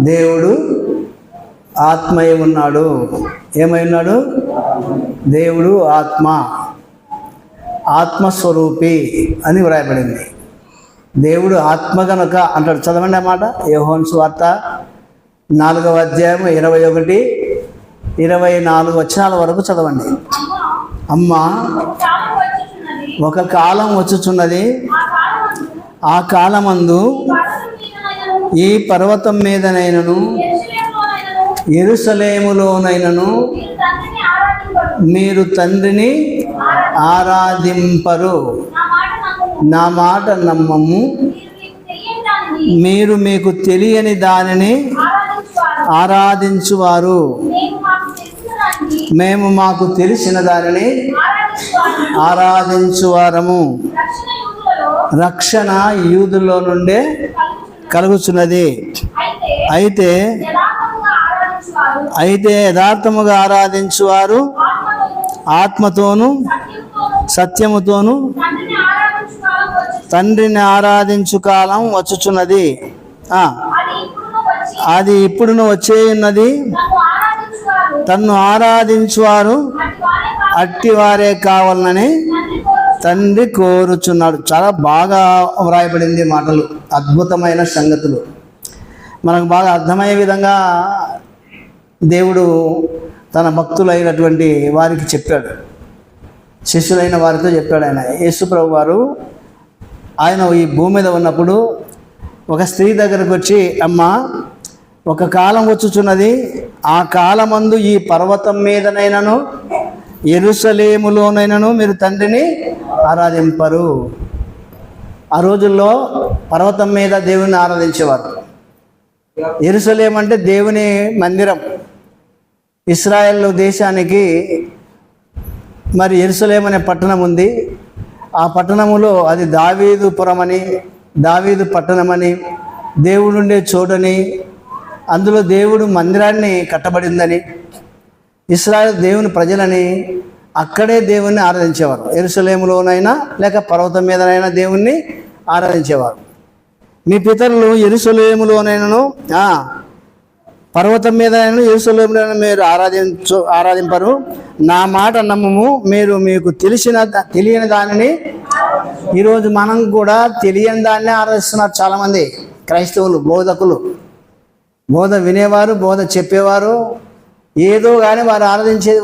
దేవుడు ఆత్మయ ఉన్నాడు. ఏమై ఉన్నాడు? దేవుడు ఆత్మ. ఆత్మస్వరూపి అని వ్రాయబడింది. దేవుడు ఆత్మ గనక అంటాడు. చదవండి అన్నమాట యోహోన్స్ వార్త నాలుగవ అధ్యాయం ఇరవై ఒకటి ఇరవై నాలుగు వచనాల వరకు చదవండి. అమ్మ ఒక కాలం వచ్చుచున్నది. ఆ కాలమందు ఆ కాలమందు పర్వతం మీదనైనను ఈ పర్వతం మీదనైనను ఎరుసలేములోనైనను మీరు తండ్రిని ఆరాధింపరు. నా మాట నమ్మము. మీరు మీకు తెలియని దానిని ఆరాధించువారు. మేము మాకు తెలిసిన దానిని ఆరాధించువారము. రక్షణ యుగులలో రక్షణ యూదుల్లో నుండే కలుగుచున్నది. అయితే అయితే యథార్థముగా ఆరాధించువారు ఆత్మతోనూ సత్యముతోనూ ఆత్మతోను సత్యముతోను తండ్రిని ఆరాధించు కాలం వచ్చుచున్నది. అది ఇప్పుడును వచ్చేయున్నది. తన్ను ఆరాధించువారు అట్టి వారే అట్టివారే కావాలని తండ్రి కోరుచున్నాడు. చాలా బాగా వ్రాయబడింది మాటలు. అద్భుతమైన సంగతులు. మనకు బాగా అర్థమయ్యే విధంగా దేవుడు తన భక్తులైనటువంటి వారికి చెప్పాడు. శిష్యులైన వారితో చెప్పాడు ఆయన. యేసుప్రభు వారు ఆయన ఈ భూమి మీద ఉన్నప్పుడు ఒక స్త్రీ దగ్గరకు వచ్చి అమ్మ ఒక కాలం వచ్చుచున్నది. ఆ కాలమందు ఈ పర్వతం మీదనైనను ఎరుసలేములోనైనను మీరు తండ్రిని ఆరాధింపరు. ఆ రోజుల్లో పర్వతం మీద దేవుని ఆరాధించేవారు. ఎరుసలేం అంటే దేవుని మందిరం. ఇస్రాయేల్ దేశానికి మరి ఎరుసలేం అనే పట్టణం ఉంది. ఆ పట్టణములో అది దావీదుపురం అని దావీదు పట్టణమని దేవుడుండే చోటని అందులో దేవుడు మందిరాన్ని కట్టబడిందని ఇస్రాయల్ దేవుని ప్రజలని అక్కడే దేవుణ్ణి ఆరాధించేవారు. ఎరుసలేములోనైనా లేక పర్వతం మీదనైనా దేవుణ్ణి ఆరాధించేవారు. మీ పితరులు ఎరుసలేములోనైనాను పర్వతం మీద ఎరుసలేములో మీరు ఆరాధించు ఆరాధింపరు. నా మాట నమ్మము మీరు మీకు తెలిసిన తెలియని దానిని ఈరోజు మనం కూడా తెలియని దాన్ని ఆరాధిస్తున్నారు చాలామంది. క్రైస్తవులు బోధకులు. బోధ వినేవారు బోధ చెప్పేవారు. ఏదో కానీ వారు ఆరాధించేది